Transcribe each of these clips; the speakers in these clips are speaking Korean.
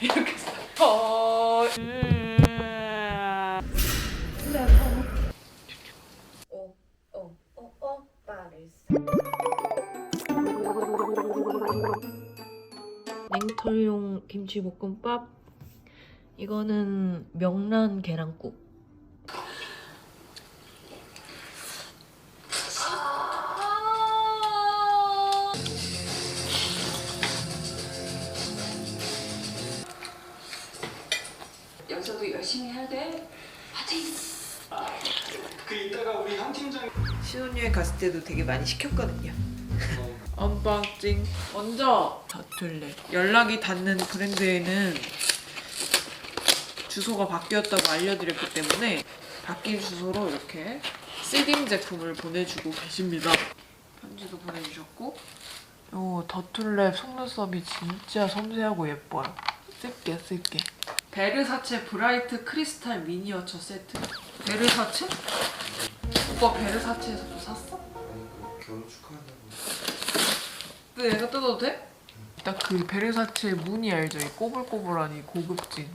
이렇게 어... 냉털용 김치볶음밥. 이거는 명란 계란국 그 이따가 우리 한 팀장 신혼여행 갔을 때도 되게 많이 시켰거든요. 언박싱. 먼저 더툴렛. 연락이 닿는 브랜드에는 주소가 바뀌었다고 알려드렸기 때문에 바뀐 주소로 이렇게 시딩 제품을 보내주고 계십니다. 편지도 보내주셨고 요 더툴랩 속눈썹이 진짜 섬세하고 예뻐요. 쓸게 쓸게. 베르사체 브라이트 크리스탈 미니어처 세트. 베르사체? 오빠 베르사체에서 도 샀어? 결혼 축하한다고 근데 내가 뜯어도 돼? 딱 그 베르사체 무늬 알죠? 이 꼬불꼬불한 이 고급진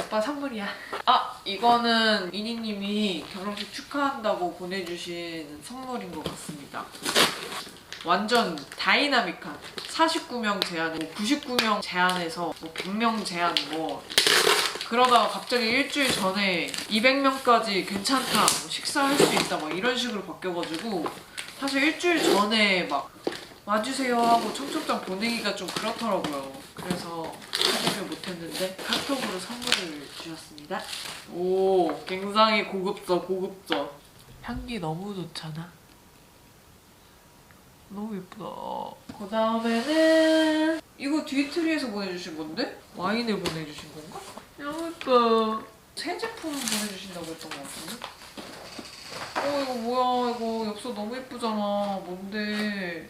오빠 선물이야 아 이거는 이니님이 결혼식 축하한다고 보내주신 선물인 것 같습니다 완전 다이나믹한 49명 제한, 뭐 99명 제한에서 뭐 100명 제한 뭐 그러다가 갑자기 일주일 전에 200명까지 괜찮다 뭐 식사할 수 있다 막 이런 식으로 바뀌어가지고 사실 일주일 전에 막 와주세요 하고 청첩장 보내기가 좀 그렇더라고요. 그래서 확인을 못했는데 카톡으로 선물을 주셨습니다. 오, 굉장히 고급져, 고급져. 향기 너무 좋잖아. 너무 예쁘다. 그 다음에는 이거 뒤트리에서 보내주신 건데? 와인을 보내주신 건가? 너무 예뻐. 새 제품 보내주신다고 했던 것 같은데? 어 이거 뭐야 이거 엽서 너무 예쁘잖아 뭔데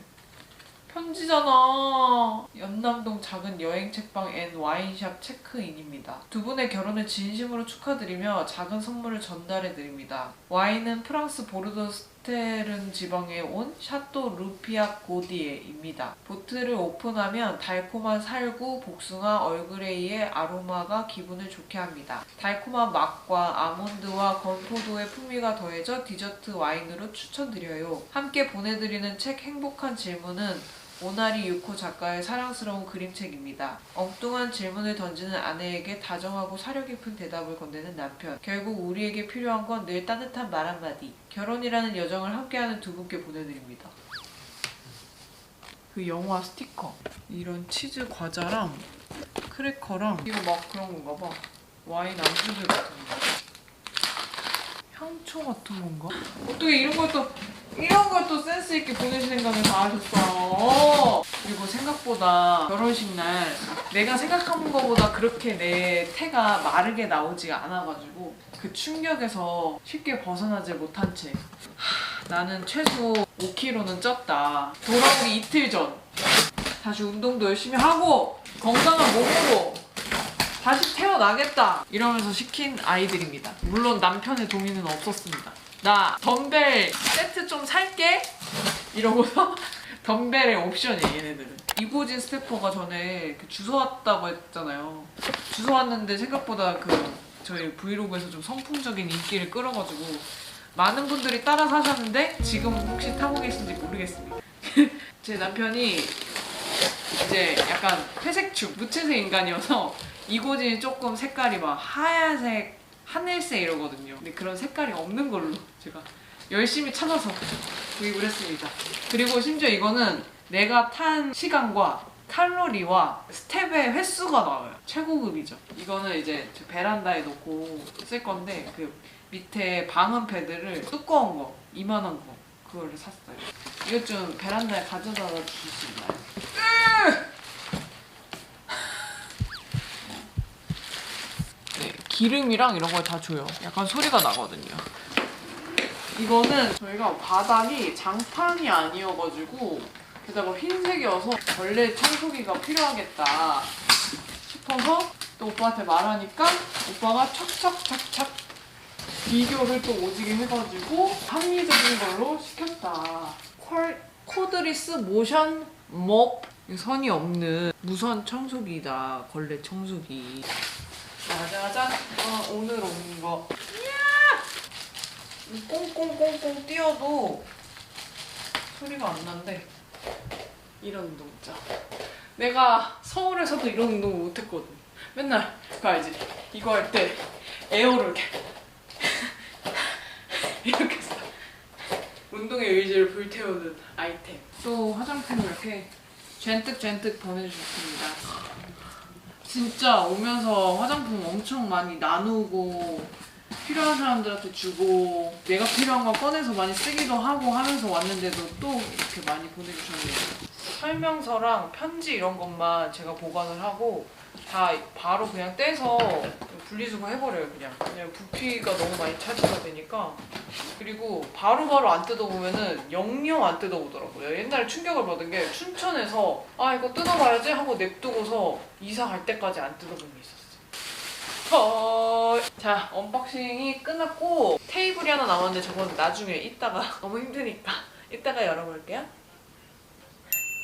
편지잖아 연남동 작은 여행 책방 앤 와인샵 체크인입니다 두 분의 결혼을 진심으로 축하드리며 작은 선물을 전달해 드립니다 와인은 프랑스 보르도 스테른 지방에 온 샤또 루피아 고디에입니다 보트를 오픈하면 달콤한 살구, 복숭아, 얼그레이의 아로마가 기분을 좋게 합니다. 달콤한 맛과 아몬드와 건포도의 풍미가 더해져 디저트 와인으로 추천드려요. 함께 보내드리는 책 행복한 질문은 오나리 유코 작가의 사랑스러운 그림책입니다. 엉뚱한 질문을 던지는 아내에게 다정하고 사려 깊은 대답을 건네는 남편. 결국 우리에게 필요한 건 늘 따뜻한 말 한마디. 결혼이라는 여정을 함께하는 두 분께 보내드립니다. 그 영화 스티커. 이런 치즈 과자랑 크래커랑 이거 막 그런 건가 봐. 와인 안주들 같은 거. 향초 같은 건가? 어떻게 이런 걸또 이런 걸또 센스 있게 보내실 생각을 다 하셨어. 그리고 생각보다 결혼식 날 내가 생각한 것보다 그렇게 내 태가 마르게 나오지가 않아가지고 그 충격에서 쉽게 벗어나지 못한 채 하, 나는 최소 5kg는 쪘다. 돌아오기 이틀 전 다시 운동도 열심히 하고 건강한 몸으로 다시 태어나겠다 이러면서 시킨 아이들입니다. 물론 남편의 동의는 없었습니다. 나 덤벨 세트 좀 살게 이러고서 덤벨의 옵션이에요 얘네들은. 이고진 스태퍼가 전에 그 주소 왔다고 했잖아요. 주소 왔는데 생각보다 그 저희 브이로그에서 좀 선풍적인 인기를 끌어가지고 많은 분들이 따라 사셨는데 지금 혹시 타고 계신지 모르겠습니다. 제 남편이 이제 약간 회색축, 무채색 인간이어서 이고진이 조금 색깔이 막 하얀색, 하늘색 이러거든요. 근데 그런 색깔이 없는 걸로 제가 열심히 찾아서 구입을 했습니다. 그리고 심지어 이거는 내가 탄 시간과 칼로리와 스텝의 횟수가 나와요. 최고급이죠. 이거는 이제 저 베란다에 놓고 쓸 건데 그 밑에 방음 패드를 두꺼운 거, 이만한 거 그거를 샀어요. 이것 좀 베란다에 가져다 주실 수 있나요? 네, 기름이랑 이런 걸 다 줘요. 약간 소리가 나거든요. 이거는 저희가 바닥이 장판이 아니어가지고 게다가 흰색이어서 벌레 청소기가 필요하겠다 싶어서 또 오빠한테 말하니까 오빠가 척척척척 비교를 또 오지게 해가지고 합리적인 걸로 시켰다. 퀄, 코드리스 모션 몹이 선이 없는 무선 청소기다 걸레 청소기 짜자잔 어, 오늘 온 거. 꽁꽁꽁꽁 뛰어도 소리가 안 난대. 이런 운동 자. 내가 서울에서도 이런 운동을 못했거든. 맨날 그 알지? 이거 할 때 에어를 이렇게 이렇게 했어. 운동의 의지를 불태우는 아이템. 또 화장품을 이렇게 젠뜩 젠뜩 보내주셨습니다. 진짜 오면서 화장품 엄청 많이 나누고 필요한 사람들한테 주고 내가 필요한 거 꺼내서 많이 쓰기도 하고 하면서 왔는데도 또 이렇게 많이 보내주셨네요. 설명서랑 편지 이런 것만 제가 보관을 하고 다 바로 그냥 떼서 분리수거 해버려요 그냥. 그냥 부피가 너무 많이 차지가 되니까. 그리고 바로바로 안 뜯어보면은 영영 안 뜯어보더라고요. 옛날에 충격을 받은 게 춘천에서 아 이거 뜯어봐야지? 하고 냅두고서 이사 갈 때까지 안 뜯어본 게 있었어요. 어... 자 언박싱이 끝났고 테이블이 하나 남았는데 저건 나중에 이따가 너무 힘드니까. 이따가 열어볼게요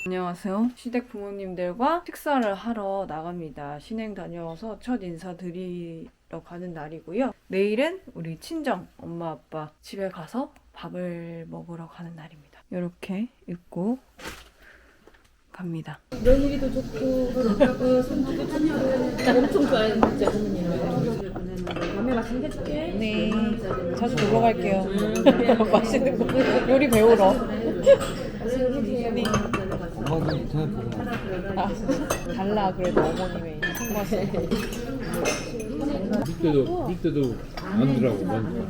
안녕하세요. 시댁 부모님들과 식사를 하러 나갑니다. 신행 다녀와서 첫 인사 드리러 가는 날이고요. 내일은 우리 친정 엄마 아빠 집에 가서 밥을 먹으러 가는 날입니다. 이렇게 입고 갑니다. 네. 자주 놀러 갈게요. 맛있는 거 요리 배우러. 엄마는 인터넷 보고 아, 달라. 그래도 어머님의 손맛은 밑에도 밑에도 안 들어가고 먼저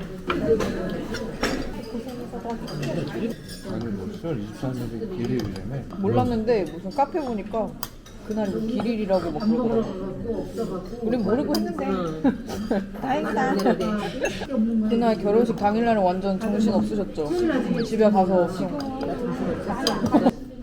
아니 뭐 10월 23일에 길이라며 몰랐는데 무슨 카페 보니까 그날이 뭐 길일이라고 막 그러더라고. 우린 모르고 했는데. 다행이다. 그날 결혼식 당일날은 완전 정신 없으셨죠? 집에 가서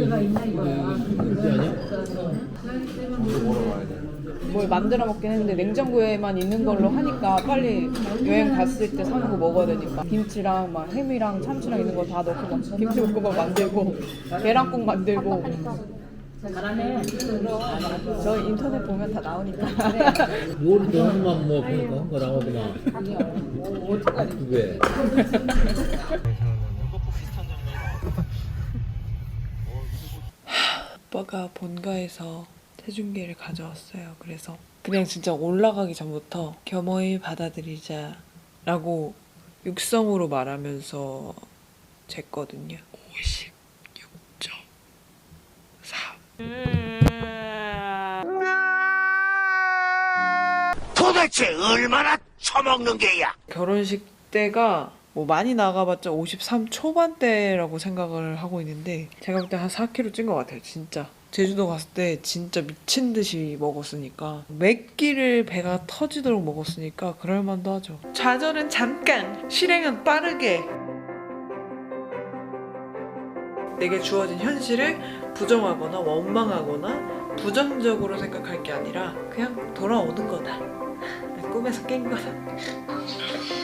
원래 이게 아니야? 이거 보러 가야 돼뭘 만들어 먹긴 했는데 냉장고에만 있는 걸로 하니까 빨리 여행 갔을 때 사는 거 먹어야 되니까. 김치랑 막 햄이랑 참치랑 있는 거 다 넣고 막 김치볶음밥 만들고 계란국 만들고. 저 인터넷 보면 다 나오니까. 뭘 너무만 뭐 보니까? 한거 나오더만. 왜? 오빠가 본가에서 체중계를 가져왔어요. 그래서 그냥 진짜 올라가기 전부터 겸허히 받아들이자 라고 육성으로 말하면서 쟀거든요. 56.4 도대체 얼마나 처먹는 게야? 결혼식 때가 뭐 많이 나가봤자 53 초반대라고 생각을 하고 있는데 제가 볼때한 4kg 찐 것 같아요 진짜. 제주도 갔을 때 진짜 미친 듯이 먹었으니까. 몇 끼를 배가 터지도록 먹었으니까 그럴만도 하죠. 좌절은 잠깐 실행은 빠르게. 내게 주어진 현실을 부정하거나 원망하거나 부정적으로 생각할 게 아니라 그냥 돌아오는 거다. 꿈에서 깬 거다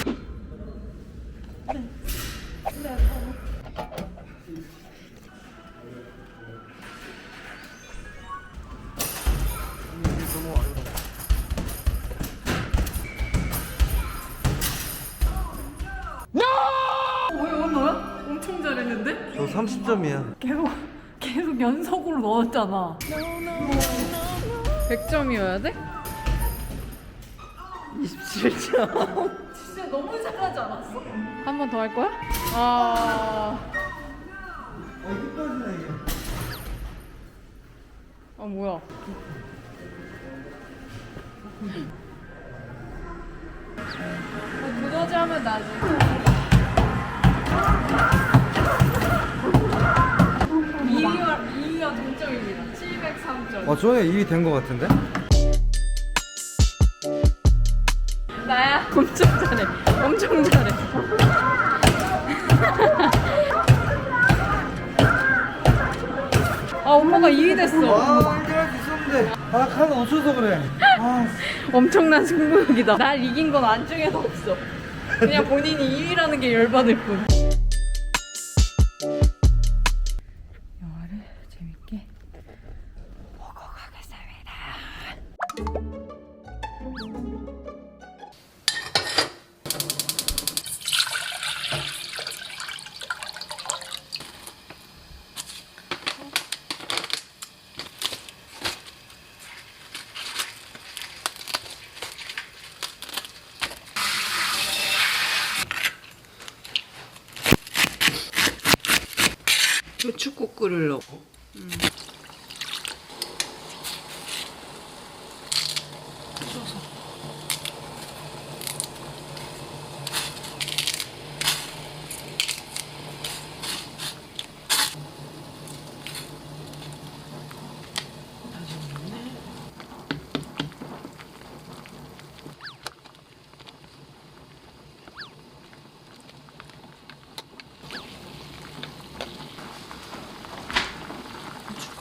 10점이야. 계속 계속 연속으로 넣었잖아. 100점이어야 돼? 27점. 진짜 너무 잘하지 않았어? 한 번 더 할 거야? 아. 아 뭐야? 아, 그거지 하면 나지. 이위와 이위와 동점입니다. 703점. 어, 저에 2위 된 것 같은데? 나야 엄청 잘해. 엄청 잘해. 아 엄마가 2위 됐어. 아, 1등 할수 있었는데. 아, 카드 없어서 그래. 아, 엄청난 승부욕이다. 날 이긴 건 안중에도 없어. 그냥 본인이 2위라는 게 열받을 뿐. 배추국 끓이려고.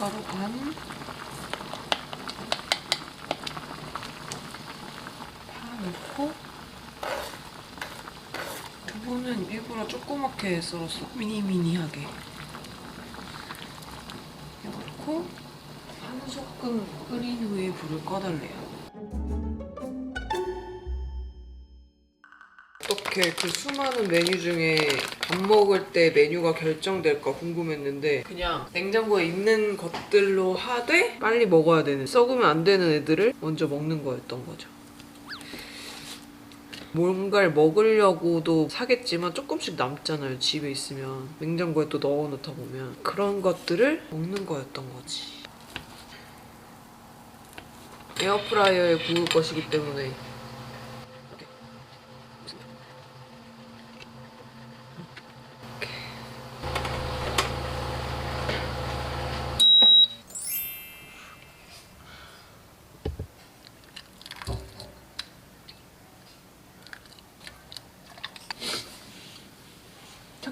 고춧가루 반. 파 넣고. 두부는 일부러 조그맣게 썰었어. 미니미니하게. 넣고 한 소끔 끓인 후에 불을 꺼달래요. 어떻게 그 수많은 메뉴 중에 밥 먹을 때 메뉴가 결정될까 궁금했는데 그냥 냉장고에 있는 것들로 하되 빨리 먹어야 되는 썩으면 안 되는 애들을 먼저 먹는 거였던 거죠. 뭔가를 먹으려고도 사겠지만 조금씩 남잖아요 집에 있으면. 냉장고에 또 넣어놓다 보면. 그런 것들을 먹는 거였던 거지. 에어프라이어에 구울 것이기 때문에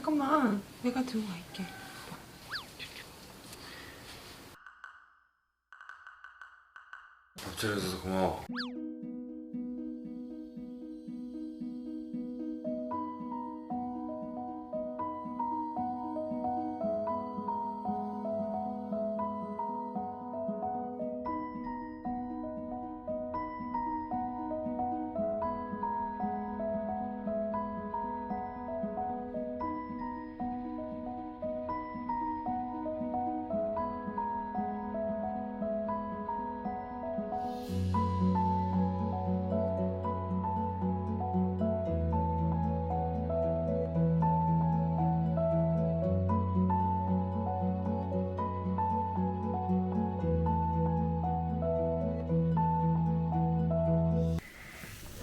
잠깐만. 내가 들고 갈게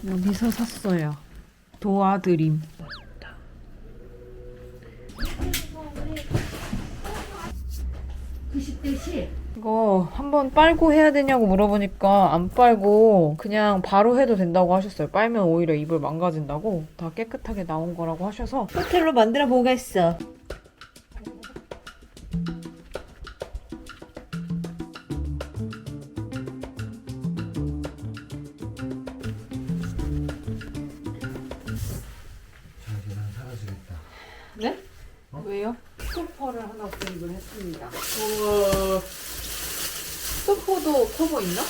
여기서 샀어요. 도와드림. 이거 한번 빨고 해야 되냐고 물어보니까 안 빨고 그냥 바로 해도 된다고 하셨어요. 빨면 오히려 입을 망가진다고 다 깨끗하게 나온 거라고 하셔서 호텔로 만들어 보겠어. 네? 어? 왜요? 스토퍼를 하나 구입을 했습니다 소포도 커버 있나?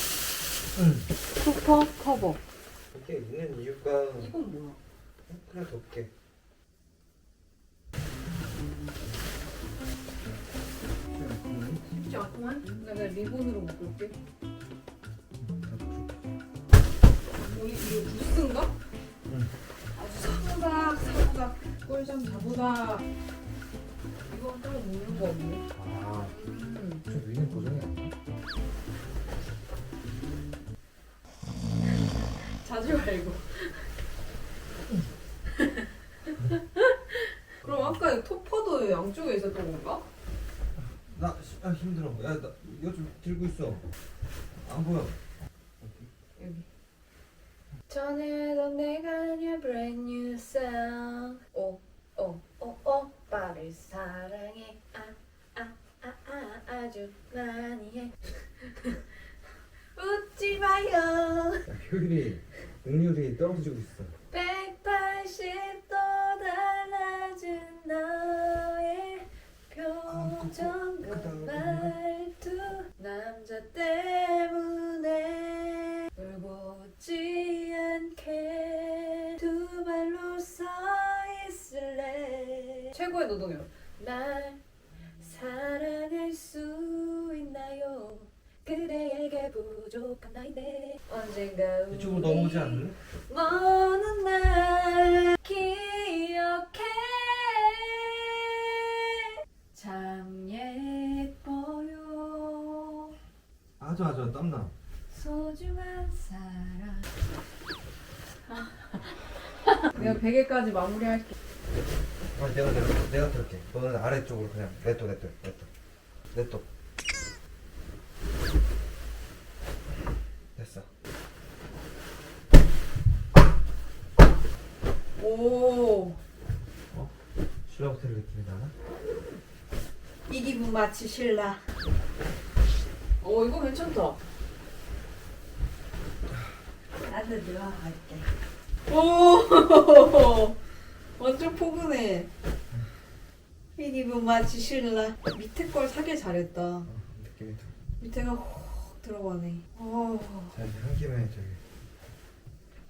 응. 소퍼 커버. 이게 있는 이유가 이건 뭐야? 그냥 덮게. 쉽지 않구만. 내가 리본으로 묶을게. 꿀잠 자보다 이거 따로 먹는 거 없네. 아, 좀 위는 고정이 안 돼? 자지 말고. 그럼 아까 토퍼도 양쪽에 있었던 건가? 나 아, 힘들어. 야, 나 이거 좀 들고 있어. 안 보여. 전에도 내가 아니야. Brand new song. 오오오 오빠를 사랑해. 아아아 아, 아주 많이 해. 웃지 마요. 야, 효율이, 능률이 떨어지고 있어. 최고의 노동요. 날 사랑할 수 있나요 그대에게 부족한 나인데 언젠가 이쪽으로 넘어오지 않을래? 먼날 기억해 참 예뻐요 아주 아주 땀나. 소중한 사랑 내가 베개까지 마무리할게. 아, 내가 내가 내가 들게. 너는 아래쪽으로 그냥 냅둬 냅둬 냅둬 냅둬. 됐어. 오. 슈라 호텔 느낌이 나나? 이 기분 마치 신라. 오 이거 괜찮다. 나도 들어갈게. 오. 완전 포근해. 이 기분 마치 신라. 밑에 걸 사길 잘했다. 어, 느낌이 좀. 밑에가 확 들어가네. 오. 자 이제 한 김에 저기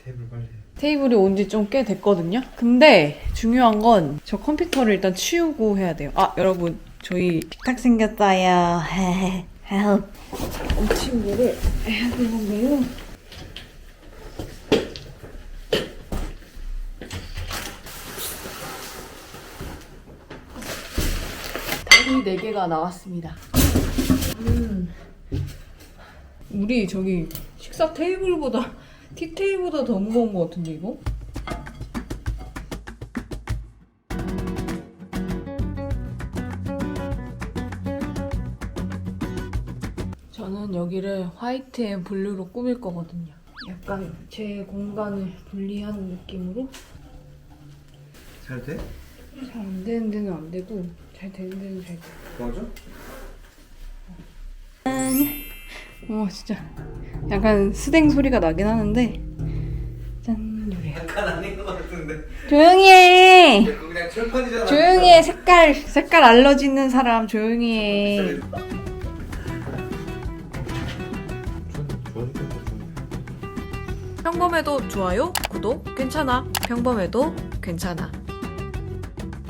테이블 빨리. 해. 테이블이 온 지 좀 꽤 됐거든요. 근데 중요한 건 저 컴퓨터를 일단 치우고 해야 돼요. 아 여러분 저희 탁 생겼어요. 헬p. 친구를 해야 되는데요. 4개가 나왔습니다. 음. 우리 저기 식사 테이블보다 티 테이블보다 더 무거운 것 같은데 이거? 저는 여기를 화이트 앤 블루로 꾸밀 거거든요. 약간 제 공간을 분리하는 느낌으로 잘 돼? 잘 안 되는 데는 안 되고 잘 되는 데는 잘 돼. 맞아? 어 진짜 약간 스댕 소리가 나긴 하는데 짠 요래. 약간 아닌 것 같은데. 조용히 해. 그거 그냥 철판이잖아. 조용히 해. 색깔 색깔 알러지 있는 사람 조용히 해. 평범해도 좋아요, 구독, 괜찮아. 평범해도 괜찮아.